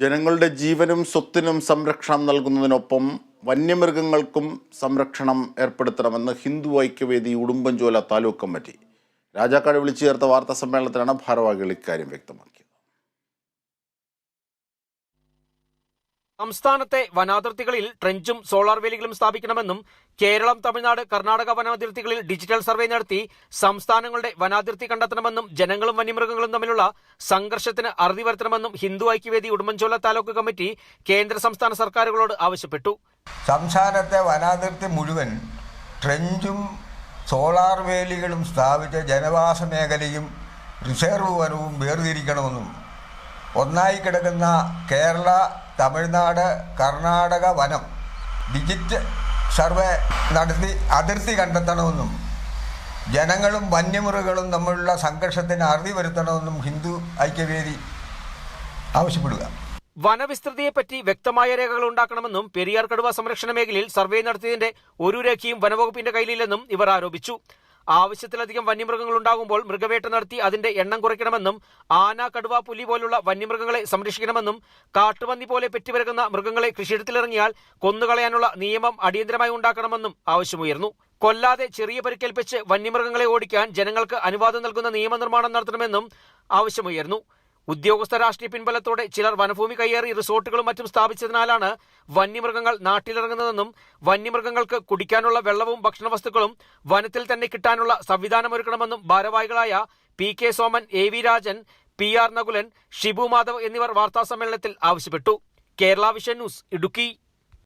ജനങ്ങളുടെ ജീവനും സ്വത്തിനും സംരക്ഷണം നൽകുന്നതിനൊപ്പം വന്യമൃഗങ്ങൾക്കും സംരക്ഷണം ഏർപ്പെടുത്തണമെന്ന് ഹിന്ദു ഐക്യവേദി ഉടുമ്പൻചോല താലൂക്ക് കമ്മിറ്റി. രാജാക്കാട് വിളിച്ചു ചേർത്ത വാർത്താ സമ്മേളനത്തിലാണ് ഭാരവാഹികൾ ഇക്കാര്യം വ്യക്തമാക്കിയത്. സംസ്ഥാനത്തെ വനാതിർത്തികളിൽ ട്രെഞ്ചും സോളാർ വേലികളും സ്ഥാപിക്കണമെന്നും കേരളം തമിഴ്നാട് കർണാടക വനാതിർത്തികളിൽ ഡിജിറ്റൽ സർവേ നടത്തി സംസ്ഥാനങ്ങളുടെ വനാതിർത്തി കണ്ടെത്തണമെന്നും ജനങ്ങളും വന്യമൃഗങ്ങളും തമ്മിലുള്ള സംഘർഷത്തിന് അറുതി വരുത്തണമെന്നും ഹിന്ദു ഐക്യവേദി ഉടുമ്പൻചോല താലൂക്ക് കമ്മിറ്റി കേന്ദ്ര സംസ്ഥാന സർക്കാരുകളോട് ആവശ്യപ്പെട്ടു. സംസ്ഥാനത്തെ വനാതിർത്തി മുഴുവൻ ട്രെഞ്ചും സോളാർ വേലികളും സ്ഥാപിച്ച ജനവാസ മേഖലയും റിസർവ് വനവും വേർതിരിക്കണമെന്നും ഒന്നായി കിടക്കുന്ന കേരള തമിഴ്നാട് കർണാടക വനം ഡിജിറ്റ് സർവേ നടത്തി അതിർത്തി കണ്ടെത്തണമെന്നും ജനങ്ങളും വന്യമൃഗങ്ങളും തമ്മിലുള്ള സംഘർഷത്തിന് അറുതി വരുത്തണമെന്നും ഹിന്ദു ഐക്യവേദി ആവശ്യപ്പെടുക. വനവിസ്തൃതിയെപ്പറ്റി വ്യക്തമായ രേഖകൾ ഉണ്ടാക്കണമെന്നും പെരിയാർ കടുവ സംരക്ഷണ മേഖലയിൽ സർവേ നടത്തിയതിന്റെ ഒരു രേഖയും വനവകുപ്പിന്റെ കയ്യിലില്ലെന്നും ഇവർ ആരോപിച്ചു. ആവശ്യത്തിലധികം വന്യമൃഗങ്ങൾ ഉണ്ടാകുമ്പോൾ മൃഗവേട്ട നടത്തി അതിന്റെ എണ്ണം കുറയ്ക്കണമെന്നും ആന കടുവ പുലി പോലുള്ള വന്യമൃഗങ്ങളെ സംരക്ഷിക്കണമെന്നും കാട്ടുപന്നി പോലെ പെറ്റുപെരുകുന്ന മൃഗങ്ങളെ കൃഷിയിടത്തിലിറങ്ങിയാൽ കൊന്നുകളയാനുള്ള നിയമം അടിയന്തരമായി ഉണ്ടാക്കണമെന്നും ആവശ്യമുയർന്നു. കൊല്ലാതെ ചെറിയ പരിക്കേൽപ്പിച്ച് വന്യമൃഗങ്ങളെ ഓടിക്കാൻ ജനങ്ങൾക്ക് അനുവാദം നൽകുന്ന നിയമനിർമ്മാണം നടത്തണമെന്നും ആവശ്യമുയർന്നു. ഉദ്യോഗസ്ഥ രാഷ്ട്രീയ പിൻബലത്തോടെ ചിലർ വനഭൂമി കയ്യേറി റിസോർട്ടുകളും മറ്റും സ്ഥാപിച്ചതിനാലാണ് വന്യമൃഗങ്ങൾ നാട്ടിലിറങ്ങുന്നതെന്നും വന്യമൃഗങ്ങൾക്ക് കുടിക്കാനുള്ള വെള്ളവും ഭക്ഷണവസ്തുക്കളും വനത്തിൽ തന്നെ കിട്ടാനുള്ള സംവിധാനമൊരുക്കണമെന്നും ഭാരവാഹികളായ P K Soman A V Rajan P R Nakulan Shibu Madhav എന്നിവർ വാർത്താസമ്മേളനത്തിൽ ആവശ്യപ്പെട്ടു. Kerala vision news Idukki.